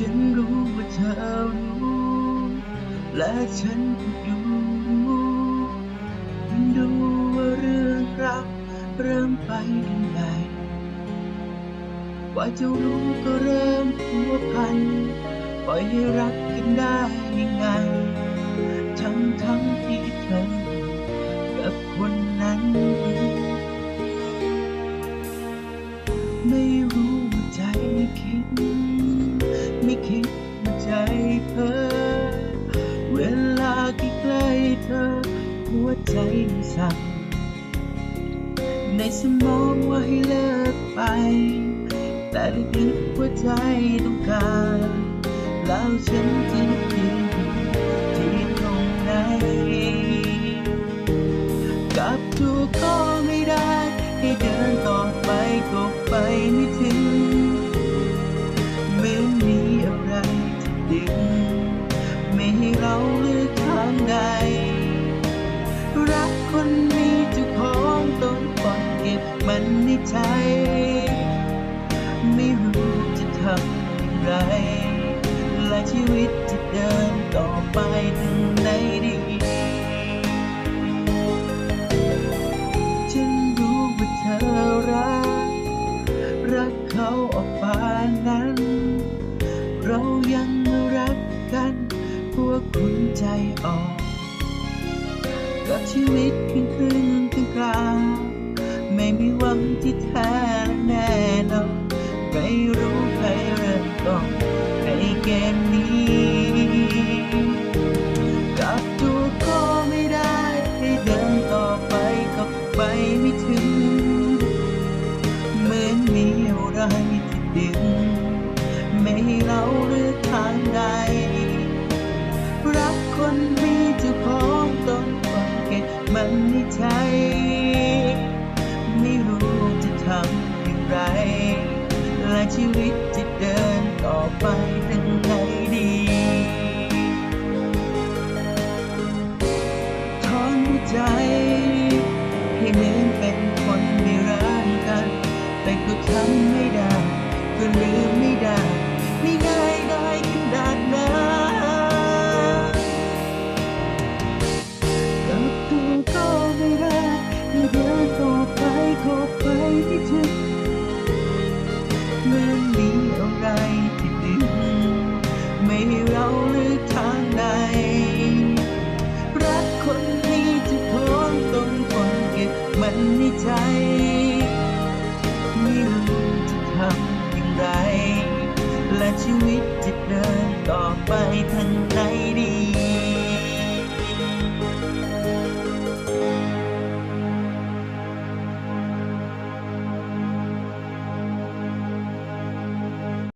ฉันรู้ว่าเธอรู้ และฉันก็ดูมันดูว่าเรื่องรักเริ่มไปถึงไหนว่าจะรู้ก็เริ่มผัวพัน ปล่อยให้รักกันได้ยังไง ทั้งทั้ง คิดว่ใจเพ้อเวลาใกล้เธอ หัวใจมันสั่นในสมองว่าให้เลิกไป แต่ลึกๆหัวใจต้องการแล้วฉันจะยืนที่ตรงไหนกับตัวก็ไม่ได้ ให้เดินต่อไปก็ไปไม่ถึง ให้เราเลือกทางใด รักคนมีเจ้าของต้องปล่อยเก็บมันในใจ ไม่รู้จะทำอย่างไร และชีวิตจะเดินต่อไปถึงไหนดีฉันรู้ว่าเธอรัก รักเขาออกป่านนั้น เรายัง ใจออก กับชีวิตเพียงครึ่งกลางกลางไม่มีหวังที่แท้และแน่นอนไม่รู้ ใจ ไม่รู้จะทำอย่างไร และชีวิตจะเดินต่อไปทางไหนดีถอนใจให้เหมือนเป็นคนไม่รักกัน แต่ก็ทำไม่ได้ ไม่รู้จะทำอย่างไร และชีวิตจะเดิน